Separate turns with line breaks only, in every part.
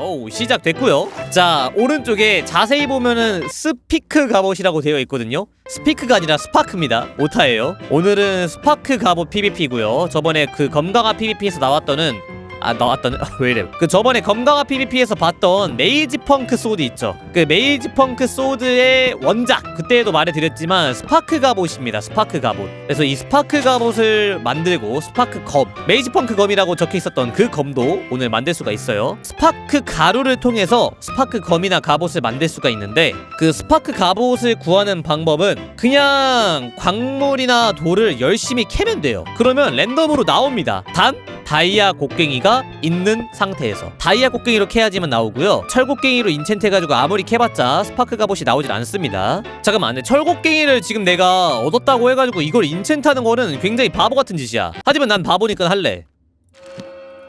어우 시작됐고요. 자 오른쪽에 자세히 보면은 스피크 갑옷이라고 되어 있거든요. 스피크가 아니라 스파크입니다. 오타예요. 오늘은 스파크 갑옷 PVP고요. 저번에 그 검강화 PVP에서 나왔던은 아 나왔던 왜 이래. 그 저번에 검강화 PVP에서 봤던 메이지 펑크 소드 있죠? 그 메이지 펑크 소드의 원작 그때도 말해드렸지만 스파크 갑옷입니다 스파크 갑옷. 그래서 이 스파크 갑옷을 만들고 스파크 검 메이지 펑크 검이라고 적혀 있었던 그 검도 오늘 만들 수가 있어요. 스파크 가루를 통해서 스파크 검이나 갑옷을 만들 수가 있는데 그 스파크 갑옷을 구하는 방법은 그냥 광물이나 돌을 열심히 캐면 돼요. 그러면 랜덤으로 나옵니다. 단 다이아 곡괭이가 있는 상태에서. 다이아 곡괭이로 캐야지만 나오고요. 철 곡괭이로 인챈트 해가지고 아무리 캐봤자 스파크 갑옷이 나오질 않습니다. 잠깐만 근데 철 곡괭이를 지금 내가 얻었다고 해가지고 이걸 인챈트하는 거는 굉장히 바보 같은 짓이야. 하지만 난 바보니까 할래.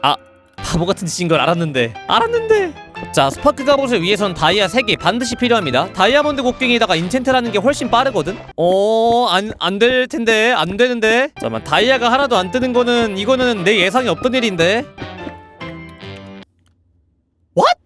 아 바보 같은 짓인 걸 알았는데. 알았는데 자 스파크 갑옷을 위해선 다이아 3개 반드시 필요합니다. 다이아몬드 곡괭이에다가 인챈트라는 게 훨씬 빠르거든? 어 안 안 될 텐데 안 되는데. 잠깐만 다이아가 하나도 안 뜨는 거는 이거는 내 예상이 없던 일인데. What?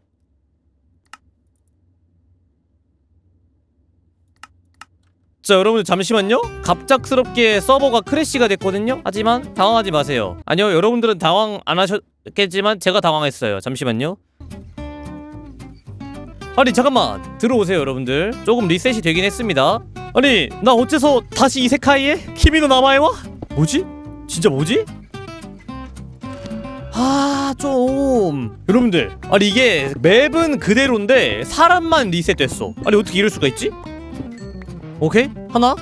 자 여러분들 잠시만요. 갑작스럽게 서버가 크래시가 됐거든요? 하지만 당황하지 마세요. 아니요 여러분들은 당황 안 하셨겠지만 제가 당황했어요. 잠시만요 아니 잠깐만. 들어오세요 여러분들. 조금 리셋이 되긴 했습니다. 아니 나 어째서 다시 이세카이에 키미노 나마에와? 뭐지? 진짜 뭐지? 아 좀. 여러분들 아니 이게 맵은 그대로인데 사람만 리셋됐어. 아니 어떻게 이럴 수가 있지? 오케이? 하나?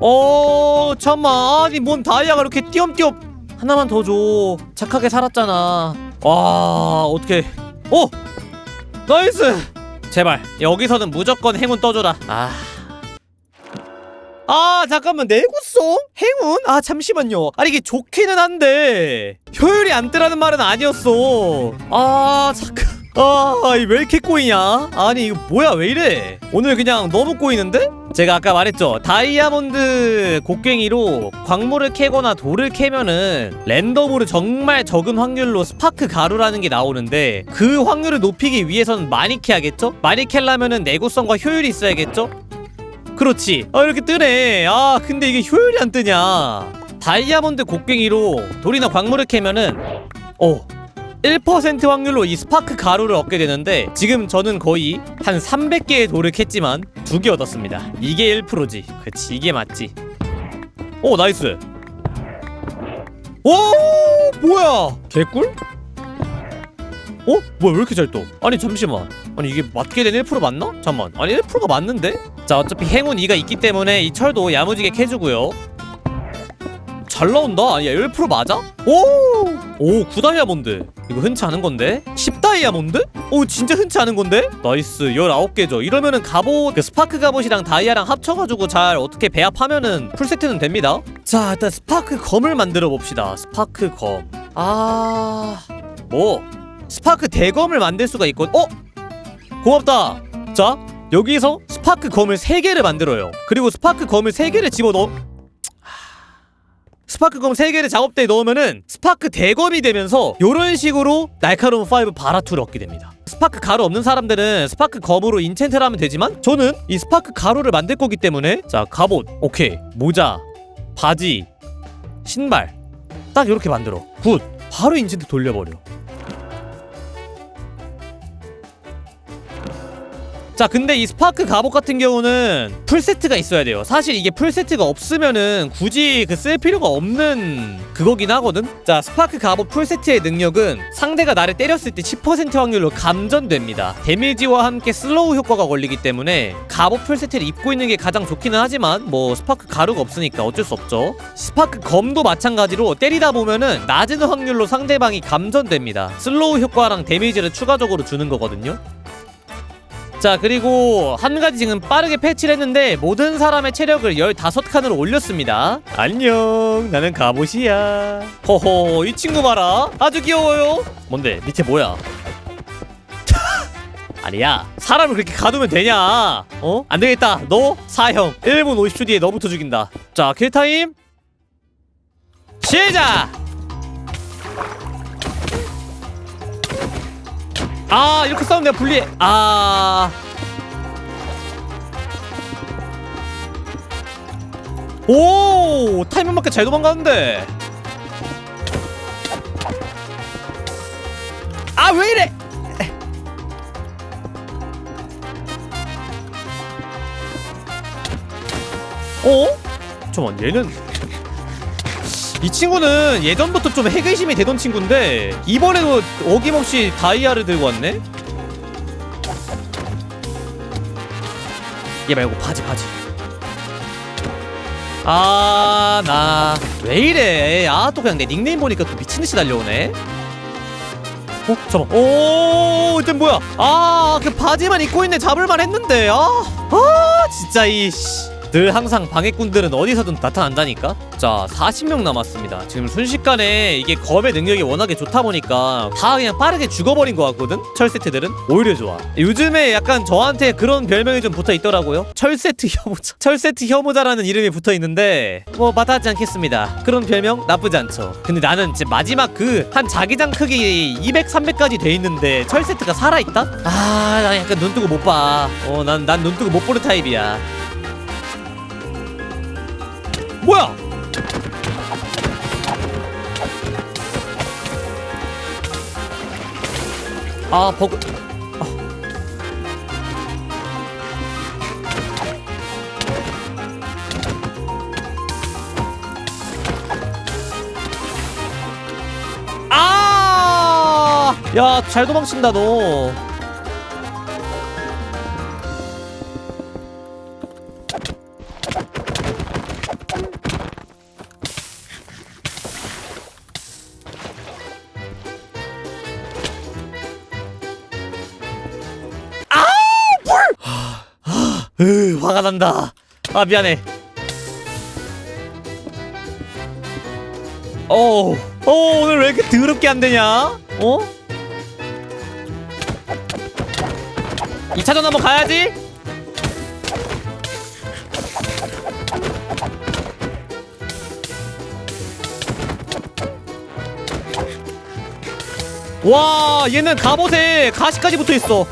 어 잠만. 아니 뭔 다이아가 이렇게 띄엄띄엄. 하나만 더 줘. 착하게 살았잖아. 와 어떻게 어 나이스 제발 여기서는 무조건 행운 떠줘라 아. 아 잠깐만 내구성? 행운? 아 잠시만요 아니 이게 좋기는 한데 효율이 안 뜨라는 말은 아니었어 아 잠깐 아왜 이렇게 꼬이냐 아니 이거 뭐야 왜 이래 오늘 그냥 너무 꼬이는데? 제가 아까 말했죠 다이아몬드 곡괭이로 광물을 캐거나 돌을 캐면은 랜덤으로 정말 적은 확률로 스파크 가루라는 게 나오는데 그 확률을 높이기 위해서는 많이 캐야겠죠? 많이 캐려면은 내구성과 효율이 있어야겠죠? 그렇지 아 이렇게 뜨네 아 근데 이게 효율이 안 뜨냐 다이아몬드 곡괭이로 돌이나 광물을 캐면은 어 1% 확률로 이 스파크 가루를 얻게 되는데 지금 저는 거의 한 300개의 돌을 캤지만 두 개 얻었습니다 이게 1%지 그치 이게 맞지 오 나이스 오 뭐야 개꿀? 어? 뭐야 왜 이렇게 잘 떠? 아니 잠시만 아니 이게 맞게 된 1% 맞나? 잠만 아니 1%가 맞는데? 자 어차피 행운 2가 있기 때문에 이 철도 야무지게 캐주고요 잘 나온다 아니야 1% 맞아? 오! 오 9다이아몬드 이거 흔치 않은 건데? 10다이아몬드? 오 진짜 흔치 않은 건데? 나이스 19개죠 이러면은 갑옷 그 스파크 갑옷이랑 다이아랑 합쳐가지고 잘 어떻게 배합하면은 풀세트는 됩니다 자 일단 스파크 검을 만들어 봅시다 스파크 검아 뭐 스파크 대검을 만들 수가 있건 어? 고맙다 자 여기서 스파크 검을 3개를 만들어요 그리고 스파크 검을 3개를 집어넣어 스파크 검 3개를 작업대에 넣으면은 스파크 대검이 되면서 요런 식으로 날카로운 5 바라투를 얻게 됩니다. 스파크 가루 없는 사람들은 스파크 검으로 인챈트를 하면 되지만 저는 이 스파크 가루를 만들 거기 때문에 자 갑옷 오케이. 모자 바지 신발 딱 이렇게 만들어. 굿. 바로 인챈트 돌려버려 자 근데 이 스파크 갑옷 같은 경우는 풀세트가 있어야 돼요. 사실 이게 풀세트가 없으면은 굳이 그 쓸 필요가 없는 그거긴 하거든? 자 스파크 갑옷 풀세트의 능력은 상대가 나를 때렸을 때 10% 확률로 감전됩니다. 데미지와 함께 슬로우 효과가 걸리기 때문에 갑옷 풀세트를 입고 있는 게 가장 좋기는 하지만 뭐 스파크 가루가 없으니까 어쩔 수 없죠. 스파크 검도 마찬가지로 때리다 보면은 낮은 확률로 상대방이 감전됩니다. 슬로우 효과랑 데미지를 추가적으로 주는 거거든요 자 그리고 한 가지 지금 빠르게 패치를 했는데 모든 사람의 체력을 15칸으로 올렸습니다. 안녕 나는 갑옷이야. 허허 이 친구 봐라. 아주 귀여워요. 뭔데? 밑에 뭐야? 아니야 사람을 그렇게 가두면 되냐? 어? 안되겠다. 너 사형. 1분 50초 뒤에 너부터 죽인다. 자 킬타임. 시작 아 이렇게 싸우면 내가 불리해 아 오! 타이밍 맞게 잘 도망가는데 아 왜 이래 어? 잠깐만 얘는 이 친구는 예전부터 좀 핵의심이 되던 친구인데 이번에도 어김없이 다이아를 들고 왔네? 얘 말고 바지 바지. 아 나 왜 이래? 아 또 그냥 내 닉네임 보니까 또 미친듯이 달려오네. 어? 잠깐만. 오 이제 뭐야? 아 그 바지만 입고 있네. 잡을만 했는데. 아, 아 진짜 이씨 늘 항상 방해꾼들은 어디서든 나타난다니까? 자 40명 남았습니다. 지금 순식간에 이게 검의 능력이 워낙에 좋다 보니까 다 그냥 빠르게 죽어버린 것 같거든? 철세트들은? 오히려 좋아. 요즘에 약간 저한테 그런 별명이 좀 붙어 있더라고요. 철세트 혐오자. 철세트 혐오자라는 이름이 붙어 있는데 뭐 마다하지 않겠습니다. 그런 별명 나쁘지 않죠. 근데 나는 이제 마지막 그 한 자기장 크기 200, 300까지 돼 있는데 철세트가 살아있다? 아나 약간 눈 뜨고 못봐어난 난 눈 뜨고 못 보는 타입이야 뭐야? 아 버그 아! 야, 잘 도망친다 너. 으, 화가 난다. 아 미안해. 어, 어 오늘 왜 이렇게 더럽게 안 되냐? 어? 2차전 한번 가야지. 와, 얘는 갑옷에 가시까지 붙어 있어.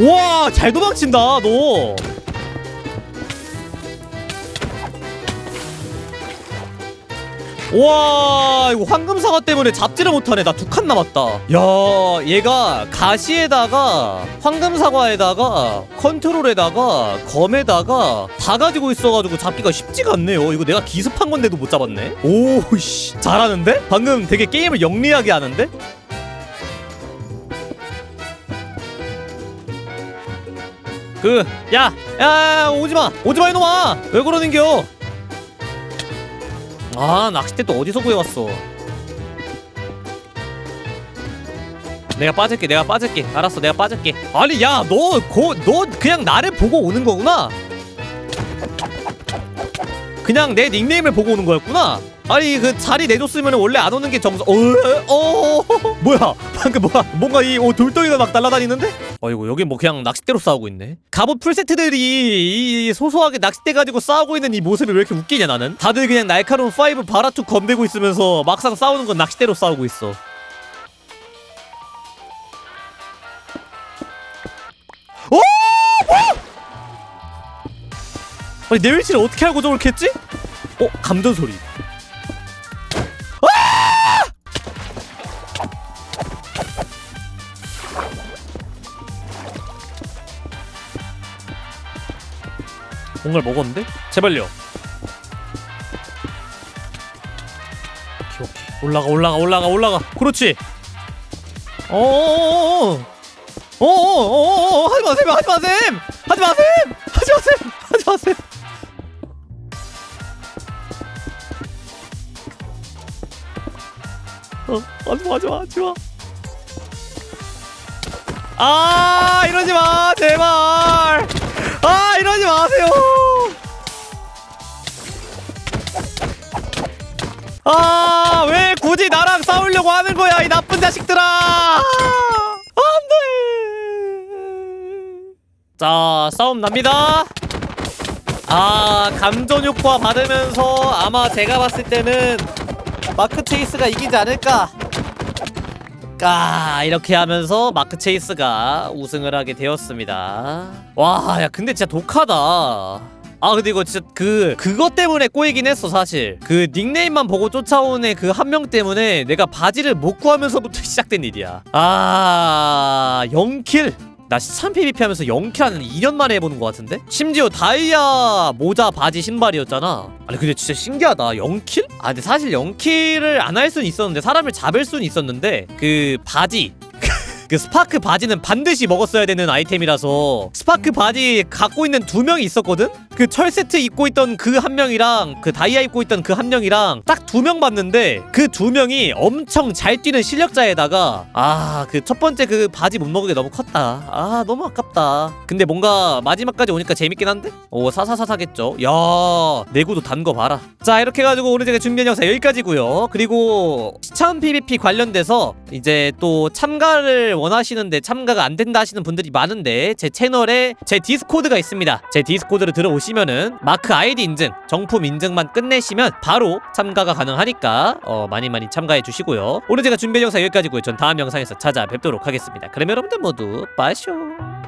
와, 잘 도망친다, 너. 와, 이거 황금사과 때문에 잡지를 못하네. 나 두 칸 남았다. 야, 얘가 가시에다가 황금사과에다가 컨트롤에다가 검에다가 다 가지고 있어가지고 잡기가 쉽지가 않네요. 이거 내가 기습한 건데도 못 잡았네. 오, 씨, 잘하는데? 방금 되게 게임을 영리하게 하는데? 그, 야, 야, 야 오지마, 오지마 이놈아, 왜 그러는겨? 아, 낚싯대 또 어디서 구해왔어? 내가 빠질게, 내가 빠질게. 알았어, 내가 빠질게. 아니, 야, 너, 고, 너 그냥 나를 보고 오는 거구나. 그냥 내 닉네임을 보고 오는 거였구나. 아니 그 자리 내줬으면 원래 안 오는 게 정서. 어, 어, 뭐야? 방금 뭐야? 뭔가 이 어, 돌덩이가 막 날아다니는데? 어이구 여기 뭐 그냥 낚싯대로 싸우고 있네. 갑옷 풀세트들이 이 소소하게 낚싯대 가지고 싸우고 있는 이 모습이 왜 이렇게 웃기냐 나는? 다들 그냥 날카로운 파이브 바라투 검대고 있으면서 막상 싸우는 건 낚싯대로 싸우고 있어. 아니 내 위치를 어떻게 알고 저렇게 했지? 어? 감전 소리. 뭔가를 먹었는데? 제발요. 오케이 오케이 올라가 올라가 올라가 올라가. 그렇지. 어어어 어. 어어어어 하지 마세요 하지 마세요 하지 마세요 하지 마세요 하지 마세요. 어 하지 마 하지 마 하지 마. 아 이러지 마 제발. 아 이러지 마세요. 아 왜 굳이 나랑 싸우려고 하는 거야 이 나쁜 자식들아. 안돼. 자 싸움 납니다. 아 감전 효과 받으면서 아마 제가 봤을 때는 마크 체이스가 이기지 않을까 까 이렇게 하면서 마크 체이스가 우승을 하게 되었습니다. 와 야 근데 진짜 독하다. 아 근데 이거 진짜 그 그것 때문에 꼬이긴 했어 사실. 그 닉네임만 보고 쫓아오는 그한 명 때문에 내가 바지를 못 구하면서부터 시작된 일이야. 아 0킬 나 시참 PVP 하면서 0킬 하는 2년 만에 해보는 것 같은데? 심지어 다이아 모자 바지 신발이었잖아 아니 근데 진짜 신기하다 0킬? 아 근데 사실 0킬을 안 할 수는 있었는데 사람을 잡을 수는 있었는데 그 바지 그 스파크 바지는 반드시 먹었어야 되는 아이템이라서 스파크 바지 갖고 있는 두 명이 있었거든? 그 철 세트 입고 있던 그 한 명이랑 그 다이아 입고 있던 그 한 명이랑 딱 두 명 봤는데 그 두 명이 엄청 잘 뛰는 실력자에다가 아 그 첫 번째 그 바지 못 먹은 게 너무 컸다. 아 너무 아깝다. 근데 뭔가 마지막까지 오니까 재밌긴 한데? 오 사사사사겠죠. 야 내구도 단 거 봐라. 자 이렇게 해가지고 오늘 제가 준비한 영상 여기까지고요. 그리고 시참 PVP 관련돼서 이제 또 참가를 원하시는데 참가가 안 된다 하시는 분들이 많은데 제 채널에 제 디스코드가 있습니다. 제 디스코드를 들어 오시면은 마크 아이디 인증 정품 인증만 끝내시면 바로 참가가 가능하니까 어 많이 많이 참가해 주시고요. 오늘 제가 준비한 영상 여기까지고요. 전 다음 영상에서 찾아뵙도록 하겠습니다. 그럼 여러분들 모두 빠쇼